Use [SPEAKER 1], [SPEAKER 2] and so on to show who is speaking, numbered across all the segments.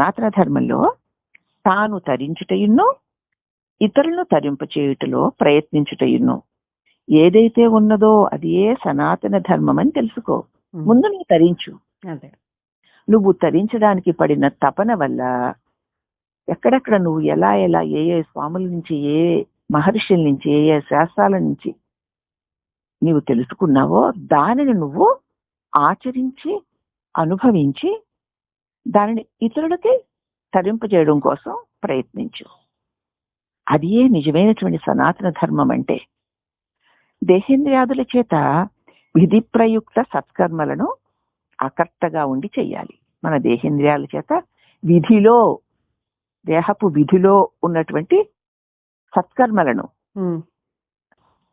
[SPEAKER 1] సనాతన ధర్మంలో తాను తరించుటయున్నో ఇతరులను తరింపచేయుటలో ప్రయత్నించుటయున్నో ఏదైతే ఉన్నదో అది ఏ సనాతన ధర్మం అని తెలుసుకో. ముందు నువ్వు తరించు. నువ్వు తరించడానికి పడిన తపన వల్ల ఎక్కడెక్కడ నువ్వు ఎలా ఎలా ఏ ఏ స్వాముల నుంచి ఏ మహర్షుల నుంచి ఏ ఏ శాస్త్రాల నుంచి నీవు తెలుసుకున్నావో దానిని నువ్వు ఆచరించి అనుభవించి దానిని ఇతరులకి తరింపజేయడం కోసం ప్రయత్నించు. అది ఏ నిజమైనటువంటి సనాతన ధర్మం అంటే దేహేంద్రియాదుల చేత విధి ప్రయుక్త సత్కర్మలను అకర్తగా ఉండి చెయ్యాలి. మన దేహేంద్రియాల చేత విధిలో దేహపు విధిలో ఉన్నటువంటి సత్కర్మలను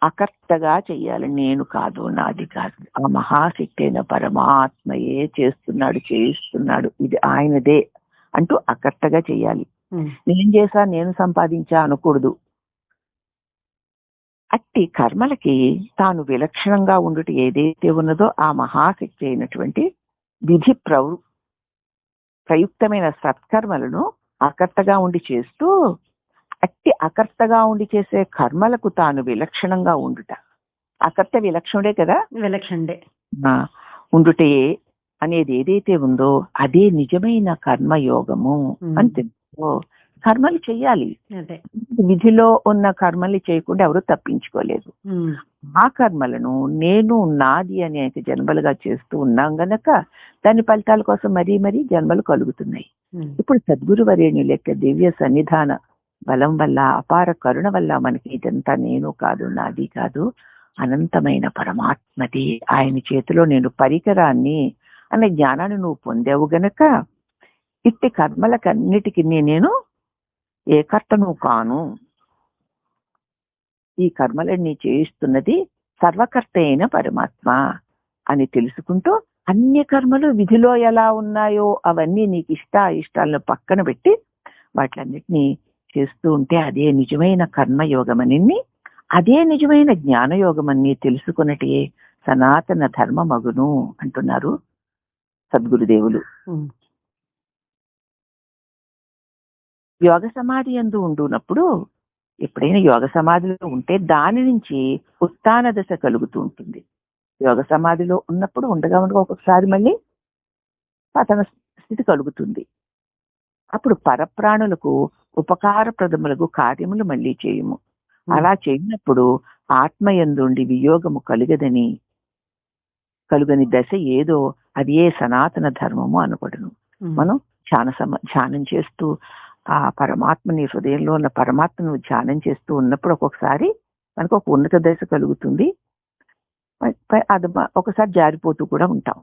[SPEAKER 1] అకర్తగా చెయ్యాలి. నేను కాదు నాది కాదు. ఆ మహాశక్తి అయిన పరమాత్మయే చేస్తున్నాడు చేయిస్తున్నాడు. ఇది ఆయనదే అంటూ అకర్తగా చెయ్యాలి. నేను చేసా? నేను సంపాదించా అనకూడదు. అట్టి కర్మలకి తాను విలక్షణంగా ఉండుట ఏదైతే ఉన్నదో ఆ మహాశక్తి అయినటువంటి విధి ప్రవృ ప్రయుక్తమైన సత్కర్మలను అకర్తగా ఉండి చేస్తూ అట్టి అకర్తగా ఉండి చేసే కర్మలకు తాను విలక్షణంగా ఉండుట. అకర్త విలక్షణుడే కదా?
[SPEAKER 2] విలక్షణే
[SPEAKER 1] ఉండుటే అనేది ఏదైతే ఉందో అదే నిజమైన కర్మయోగము. అని తెలుసుకో. కర్మలు చెయ్యాలి.
[SPEAKER 2] అదే.
[SPEAKER 1] విధిలో ఉన్న కర్మల్ని చేయకుండా ఎవరు తప్పించుకోలేదు. ఆ కర్మలను నేను నాది అనేక జన్మలుగా చేస్తూ ఉన్నాం గనక దాని ఫలితాల కోసం మరీ మరీ జన్మలు కలుగుతున్నాయి. ఇప్పుడు సద్గురు వరేణ్యుల యొక్క దివ్య సన్నిధాన బలం వల్ల అపార కరుణ వల్ల మనకి ఇదంతా నేను కాదు నాది కాదు అనంతమైన పరమాత్మది. ఆయన చేతిలో నేను పరికరాన్ని అనే జ్ఞానాన్ని నువ్వు పొందావు గనక ఇట్టి కర్మలకన్నిటికీ నేను ఏ కర్తను కాను. ఈ కర్మలన్నీ చేయిస్తున్నది సర్వకర్త అయిన పరమాత్మ అని తెలుసుకుంటూ అన్ని కర్మలు విధిలో ఎలా ఉన్నాయో అవన్నీ నీకు ఇష్ట ఇష్టాలను పక్కన పెట్టి వాటిలన్నిటినీ చేస్తూ ఉంటే అదే నిజమైన కర్మయోగమని అదే నిజమైన జ్ఞానయోగమని తెలుసుకున్నటే సనాతన ధర్మమగును అంటున్నారు సద్గురుదేవులు. యోగ సమాధి ఎందు ఉండునప్పుడు ఎప్పుడైనా యోగ సమాధిలో ఉంటే దాని నుంచి ఉత్తాన దశ కలుగుతూ ఉంటుంది. యోగ సమాధిలో ఉన్నప్పుడు ఉండగా ఉండగా ఒక్కొక్కసారి మళ్ళీ పతన స్థితి కలుగుతుంది. అప్పుడు పరప్రాణులకు ఉపకారప్రదములకు కార్యములు మళ్ళీ చేయము. అలా చేయనప్పుడు ఆత్మ యందుండి వియోగము కలుగదని కలుగని దశ ఏదో అది ఏ సనాతన ధర్మము అనబడును. మనం ధ్యాన సమ ధ్యానం చేస్తూ ఆ పరమాత్మని హృదయంలో ఉన్న పరమాత్మను ధ్యానం చేస్తూ ఉన్నప్పుడు ఒక్కొక్కసారి మనకు ఒక ఉన్నత దశ కలుగుతుంది. అది ఒకసారి జారిపోతూ కూడా ఉంటాం.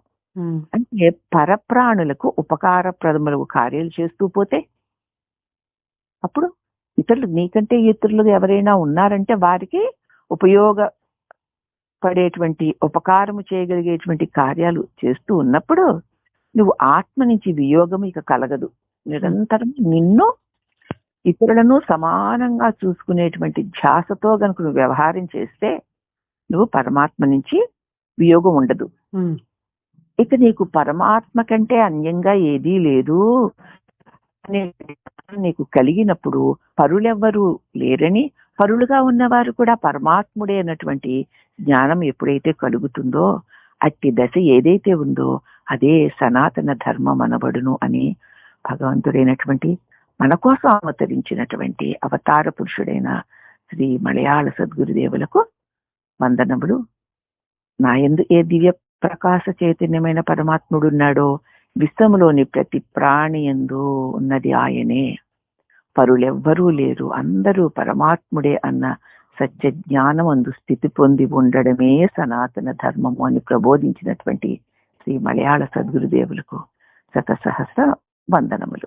[SPEAKER 1] అంటే పరప్రాణులకు ఉపకారప్రదములకు కార్యాలు చేస్తూ పోతే అప్పుడు ఇతరులు నీకంటే ఇతరులు ఎవరైనా ఉన్నారంటే వారికి ఉపయోగ పడేటువంటి ఉపకారము చేయగలిగేటువంటి కార్యాలు చేస్తూ ఉన్నప్పుడు నువ్వు ఆత్మ నుంచి వియోగం ఇక కలగదు. నిరంతరం నిన్ను ఇతరులను సమానంగా చూసుకునేటువంటి ధ్యాసతో గనుక నువ్వు వ్యవహారం చేస్తే నువ్వు పరమాత్మ నుంచి వియోగం ఉండదు. ఇక నీకు పరమాత్మ కంటే అన్యంగా ఏదీ లేదు. అనే నీకు కలిగినప్పుడు పరులెవ్వరూ లేరని పరులుగా ఉన్నవారు కూడా పరమాత్ముడే అన్నటువంటి జ్ఞానం ఎప్పుడైతే కలుగుతుందో అట్టి దశ ఏదైతే ఉందో అదే సనాతన ధర్మం అనబడును అని భగవంతుడైనటువంటి మన కోసం అవతరించినటువంటి అవతార పురుషుడైన శ్రీ మలయాళ సద్గురుదేవులకు వందనములు. నాయందు ఏ దివ్య ప్రకాశ చైతన్యమైన పరమాత్ముడు ఉన్నాడో విశ్వములోని ప్రతి ప్రాణి ఎందు ఉన్నది ఆయనే. పరులెవ్వరూ లేరు. అందరూ పరమాత్ముడే అన్న సత్య జ్ఞానం అందు స్థితి పొంది ఉండడమే సనాతన ధర్మము అని ప్రబోధించినటువంటి శ్రీ మలయాళ సద్గురుదేవులకు శత సహస్ర వందనములు.